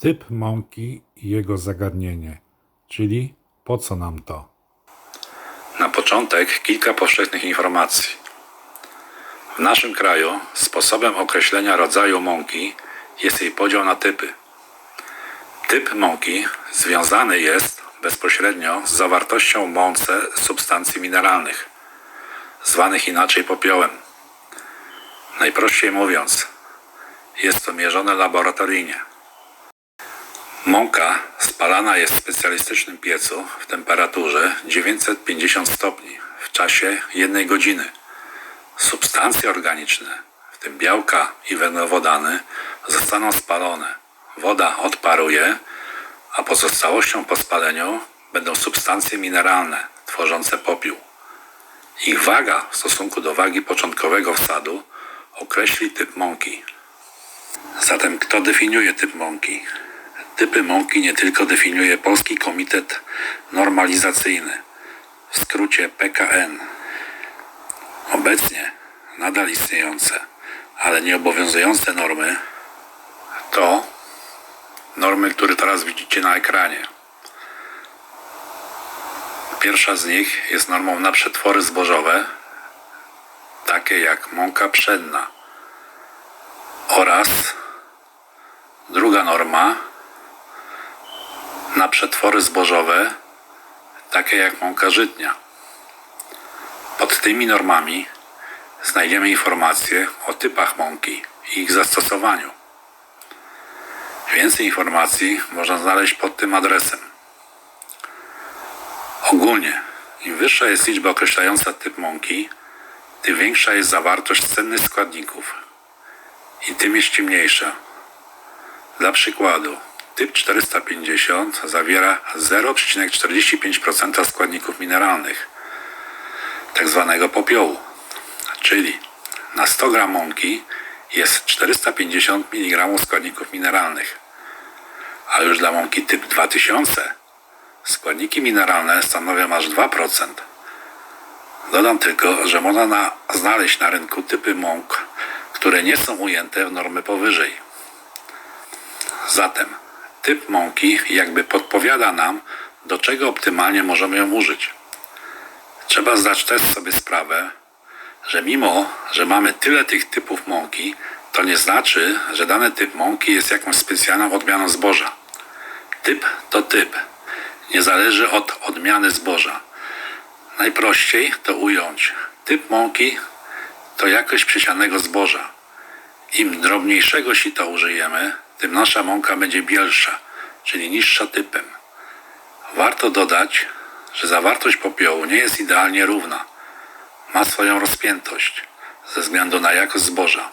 Typ mąki i jego zagadnienie, czyli po co nam to? Na początek kilka powszechnych informacji. W naszym kraju sposobem określenia rodzaju mąki jest jej podział na typy. Typ mąki związany jest bezpośrednio z zawartością w mące substancji mineralnych, zwanych inaczej popiołem. Najprościej mówiąc, jest to mierzone laboratoryjnie. Mąka spalana jest w specjalistycznym piecu w temperaturze 950 stopni w czasie jednej godziny. Substancje organiczne, w tym białka i węglowodany, zostaną spalone. Woda odparuje, a pozostałością po spaleniu będą substancje mineralne tworzące popiół. Ich waga w stosunku do wagi początkowego wsadu określi typ mąki. Zatem kto definiuje typ mąki? Typy mąki nie tylko definiuje Polski Komitet Normalizacyjny, w skrócie PKN. Obecnie nadal istniejące, ale nie obowiązujące normy to normy, które teraz widzicie na ekranie. Pierwsza z nich jest normą na przetwory zbożowe, takie jak mąka pszenna oraz druga norma na przetwory zbożowe, takie jak mąka żytnia. Pod tymi normami znajdziemy informacje o typach mąki i ich zastosowaniu. Więcej informacji można znaleźć pod tym adresem. Ogólnie, im wyższa jest liczba określająca typ mąki, tym większa jest zawartość cennych składników i tym jest ciemniejsza. Dla przykładu, typ 450 zawiera 0,45% składników mineralnych, tak zwanego popiołu, czyli na 100 g mąki jest 450 mg składników mineralnych, a już dla mąki typ 2000 składniki mineralne stanowią aż 2%. Dodam tylko, że można na, znaleźć na rynku typy mąk, które nie są ujęte w normy powyżej. Zatem typ mąki jakby podpowiada nam, do czego optymalnie możemy ją użyć. Trzeba zdać też sobie sprawę, że mimo, że mamy tyle tych typów mąki, to nie znaczy, że dany typ mąki jest jakąś specjalną odmianą zboża. Typ to typ. Nie zależy od odmiany zboża. Najprościej to ująć. Typ mąki to jakość przysianego zboża. Im drobniejszego sita użyjemy, tym nasza mąka będzie bielsza, czyli niższa typem. Warto dodać, że zawartość popiołu nie jest idealnie równa. Ma swoją rozpiętość ze względu na jakość zboża.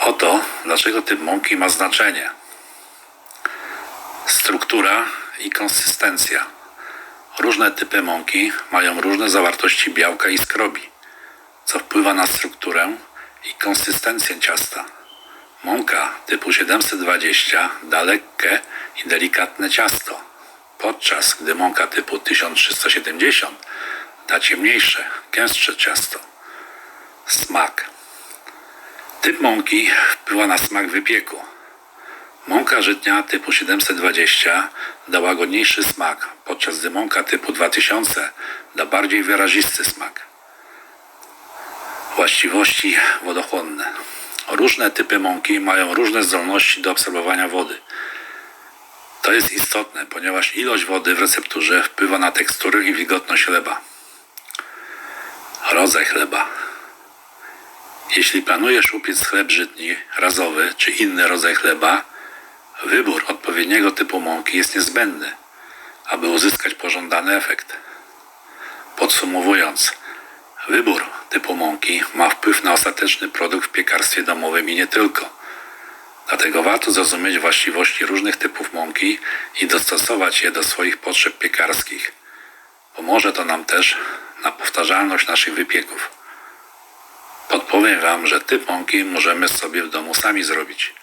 Oto dlaczego typ mąki ma znaczenie. Struktura i konsystencja. Różne typy mąki mają różne zawartości białka i skrobi, co wpływa na strukturę i konsystencję ciasta. Mąka typu 720 da lekkie i delikatne ciasto, podczas gdy mąka typu 1370 da ciemniejsze, gęstsze ciasto. Smak. Typ mąki wpływa na smak wypieku. Mąka żytnia typu 720 da łagodniejszy smak, podczas gdy mąka typu 2000 da bardziej wyrazisty smak. Właściwości wodochłonne. Różne typy mąki mają różne zdolności do absorbowania wody. To jest istotne, ponieważ ilość wody w recepturze wpływa na teksturę i wilgotność chleba. Rodzaj chleba. Jeśli planujesz upiec chleb żytni, razowy czy inny rodzaj chleba, wybór odpowiedniego typu mąki jest niezbędny, aby uzyskać pożądany efekt. Podsumowując, wybór typu mąki ma wpływ na ostateczny produkt w piekarstwie domowym i nie tylko. Dlatego warto zrozumieć właściwości różnych typów mąki i dostosować je do swoich potrzeb piekarskich. Pomoże to nam też na powtarzalność naszych wypieków. Podpowiem Wam, że typ mąki możemy sobie w domu sami zrobić.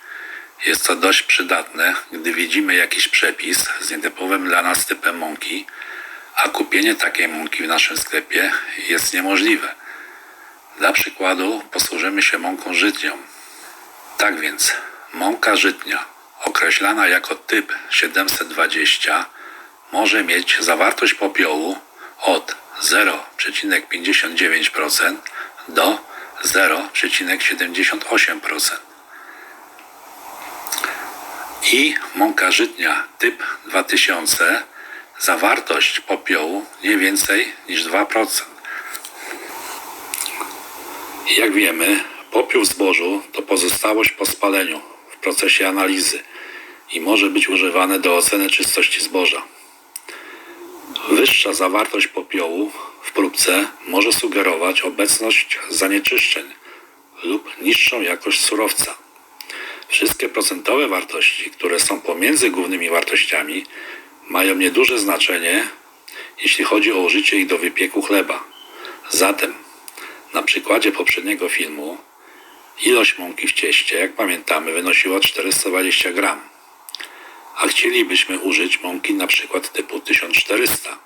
Jest to dość przydatne, gdy widzimy jakiś przepis z nietypowym dla nas typem mąki, a kupienie takiej mąki w naszym sklepie jest niemożliwe. Dla przykładu posłużymy się mąką żytnią. Tak więc, mąka żytnia określana jako typ 720, może mieć zawartość popiołu od 0,59% do 0,78%. I mąka żytnia typ 2000 zawartość popiołu nie więcej niż 2%. Jak wiemy, popiół w zbożu to pozostałość po spaleniu w procesie analizy i może być używane do oceny czystości zboża. Wyższa zawartość popiołu w próbce może sugerować obecność zanieczyszczeń lub niższą jakość surowca. Wszystkie procentowe wartości, które są pomiędzy głównymi wartościami, mają nieduże znaczenie, jeśli chodzi o użycie ich do wypieku chleba. Zatem, na przykładzie poprzedniego filmu, ilość mąki w cieście, jak pamiętamy, wynosiła 420 gram, a chcielibyśmy użyć mąki na przykład typu 1400.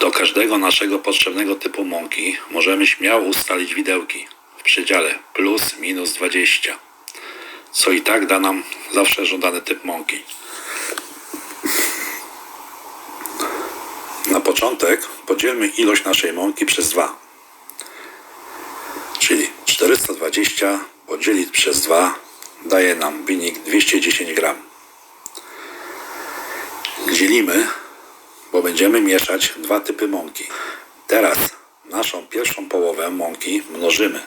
Do każdego naszego potrzebnego typu mąki możemy śmiało ustalić widełki w przedziale plus minus 20, co i tak da nam zawsze żądany typ mąki. Na początek podzielmy ilość naszej mąki przez 2. Czyli 420 podzielić przez 2 daje nam wynik 210 gram. Dzielimy, bo będziemy mieszać dwa typy mąki. Teraz naszą pierwszą połowę mąki mnożymy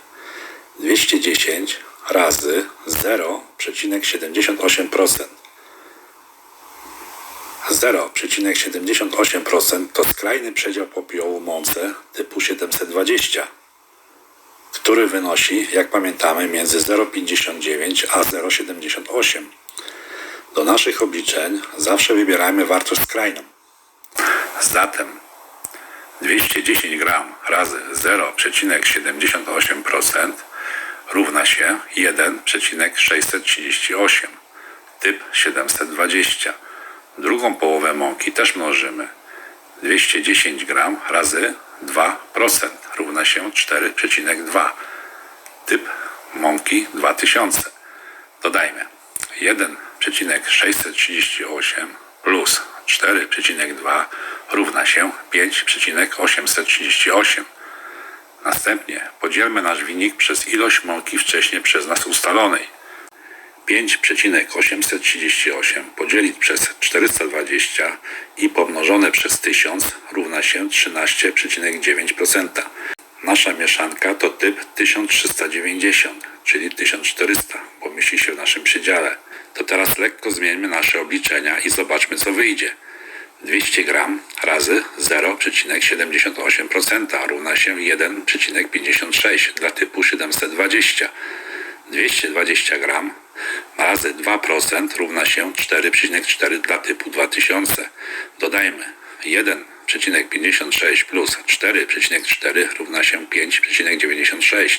210 razy 0,78%. 0,78% to skrajny przedział popiołu mące typu 720, który wynosi, jak pamiętamy, między 0,59 a 0,78. Do naszych obliczeń zawsze wybierajmy wartość skrajną. Zatem 210 gram razy 0,78% równa się 1,638. Typ 720. Drugą połowę mąki też mnożymy. 210 gram razy 2% równa się 4,2. Typ mąki 2000. Dodajmy 1,638 plus 4,2 równa się 5,838. Następnie podzielmy nasz wynik przez ilość mąki wcześniej przez nas ustalonej. 5,838 podzielić przez 420 i pomnożone przez 1000 równa się 13,9%. Nasza mieszanka to typ 1390, czyli 1400, bo mieści się w naszym przedziale. To teraz lekko zmieńmy nasze obliczenia i zobaczmy co wyjdzie. 200 gram razy 0,78% równa się 1,56 dla typu 720. 220 gram razy 2% równa się 4,4 dla typu 2000. Dodajmy 1,56 plus 4,4 równa się 5,96.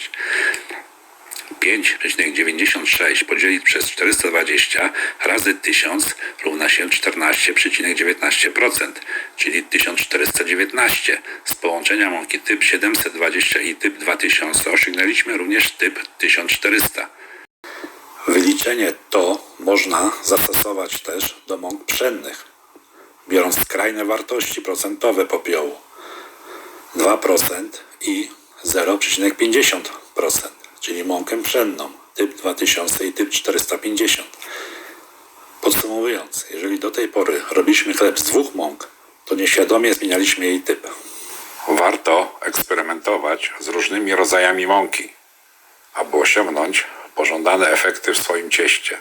5,96 podzielić przez 420 razy 1000 równa się 14,19%, czyli 1419. Z połączenia mąki typ 720 i typ 2000 osiągnęliśmy również typ 1400. Wyliczenie to można zastosować też do mąk pszennych, biorąc skrajne wartości procentowe popiołu 2% i 0,50%, czyli mąkę pszenną typ 2000 i typ 450. Podsumowując, jeżeli do tej pory robiliśmy chleb z dwóch mąk, to nieświadomie zmienialiśmy jej typ. Warto eksperymentować z różnymi rodzajami mąki, aby osiągnąć pożądane efekty w swoim cieście.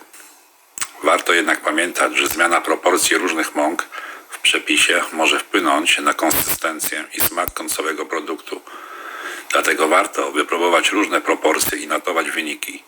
Warto jednak pamiętać, że zmiana proporcji różnych mąk w przepisie może wpłynąć na konsystencję i smak końcowego produktu. Dlatego warto wypróbować różne proporcje i notować wyniki.